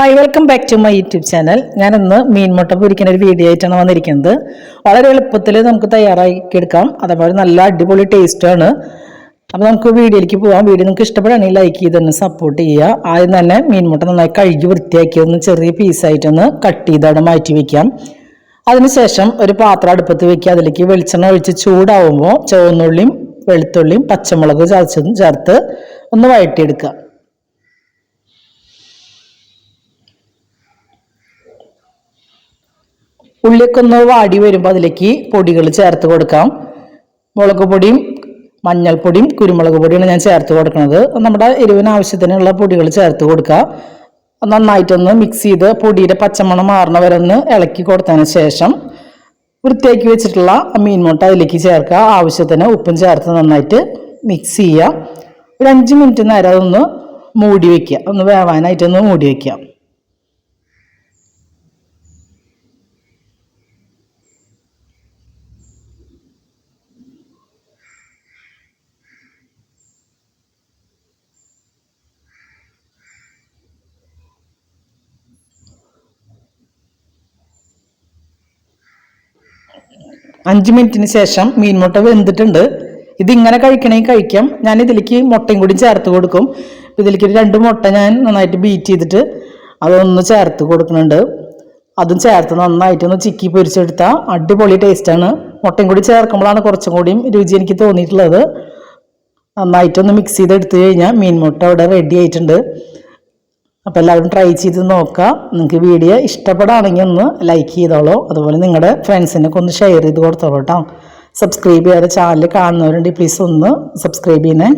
Hi welcome back to my YouTube channel ഞാൻ ഇന്ന് മീൻമുട്ട പൊരിക്കുന്ന ഒരു വീഡിയോ ആയിട്ടാണ് വന്നിരിക്കുന്നത്. വളരെ എളുപ്പത്തിൽ നമുക്ക് തയ്യാറാക്കി എടുക്കാം. അതേപോലെ നല്ല അടിപൊളി ടേസ്റ്റാണ് അപ്പോൾ നമുക്ക് വീഡിയോയിലേക്ക് പോകാം വീഡിയോ നിങ്ങൾക്ക് ഇഷ്ടപ്പെടുകയാണെങ്കിൽ ലൈക്ക് ചെയ്ത് തന്നെ സപ്പോർട്ട് ചെയ്യുക. ആദ്യം തന്നെ മീൻമുട്ട നന്നായി കഴുകി വൃത്തിയാക്കി ഒന്ന് ചെറിയ പീസായിട്ടൊന്ന് കട്ട് ചെയ്ത് അവിടെ മാറ്റി വയ്ക്കാം അതിനുശേഷം ഒരു പാത്രം അടുപ്പത്ത് വെക്കുക. അതിലേക്ക് വെളിച്ചെണ്ണ ഒഴിച്ച് ചൂടാവുമ്പോൾ ചുവന്നുള്ളിയും വെളുത്തുള്ളിയും പച്ചമുളക് ചതച്ചതും ചേർത്ത് ഒന്ന് വഴറ്റിയെടുക്കുക. ഉള്ളിയൊക്കെ ഒന്ന് വാടി വരുമ്പോൾ അതിലേക്ക് പൊടികൾ ചേർത്ത് കൊടുക്കാം. മുളക് പൊടിയും മഞ്ഞൾപ്പൊടിയും കുരുമുളക് പൊടിയാണ് ഞാൻ ചേർത്ത് കൊടുക്കുന്നത്. നമ്മുടെ എരിവിന് ആവശ്യത്തിനുള്ള പൊടികൾ ചേർത്ത് കൊടുക്കുക. നന്നായിട്ടൊന്ന് മിക്സ് ചെയ്ത് പൊടിയുടെ പച്ചമണം മാറണ വരെ ഒന്ന് ഇളക്കി കൊടുത്തതിന് ശേഷം വൃത്തിയാക്കി വെച്ചിട്ടുള്ള മീൻ മുട്ട അതിലേക്ക് ചേർക്കുക. ആവശ്യത്തിന് ഉപ്പും ചേർത്ത് നന്നായിട്ട് മിക്സ് ചെയ്യുക. ഒരു അഞ്ച് മിനിറ്റ് നേരം അതൊന്ന് മൂടി വയ്ക്കുക ഒന്ന് വേവാനായിട്ടൊന്ന് മൂടി വയ്ക്കുക അഞ്ച് മിനിറ്റിന് ശേഷം മീൻമുട്ട വെന്തിട്ടുണ്ട്. ഇതിങ്ങനെ കഴിക്കണമെങ്കിൽ കഴിക്കാം. ഞാൻ ഇതിലേക്ക് മുട്ടയും കൂടി ചേർത്ത് കൊടുക്കും. ഇതിലേക്ക് രണ്ട് മുട്ട ഞാൻ നന്നായിട്ട് ബീറ്റ് ചെയ്തിട്ട് അതൊന്ന് ചേർത്ത് കൊടുക്കുന്നുണ്ട്. അതും ചേർത്ത് നന്നായിട്ടൊന്ന് ചിക്കി പൊരിച്ചെടുത്താൽ അടിപൊളി ടേസ്റ്റാണ് മുട്ടയും കൂടി ചേർക്കുമ്പോഴാണ് കുറച്ചും കൂടിയും രുചി എനിക്ക് തോന്നിയിട്ടുള്ളത്. നന്നായിട്ടൊന്ന് മിക്സ് ചെയ്തെടുത്തു കഴിഞ്ഞാൽ മീൻമുട്ട അവിടെ റെഡി ആയിട്ടുണ്ട്. അപ്പോൾ എല്ലാവരും ട്രൈ ചെയ്ത് നോക്കുക. നിങ്ങൾക്ക് വീഡിയോ ഇഷ്ടപ്പെടുകയാണെങ്കിൽ ഒന്ന് ലൈക്ക് ചെയ്തോളൂ. അതുപോലെ നിങ്ങളുടെ ഫ്രണ്ട്സിനൊക്കെ ഒന്ന് ഷെയർ ചെയ്ത് കൊടുത്തോളൂ കേട്ടോ. സബ്സ്ക്രൈബ് ചെയ്യാതെ ചാനൽ കാണുന്നവരുണ്ടെങ്കിൽ പ്ലീസ് ഒന്ന് സബ്സ്ക്രൈബ് ചെയ്യണേ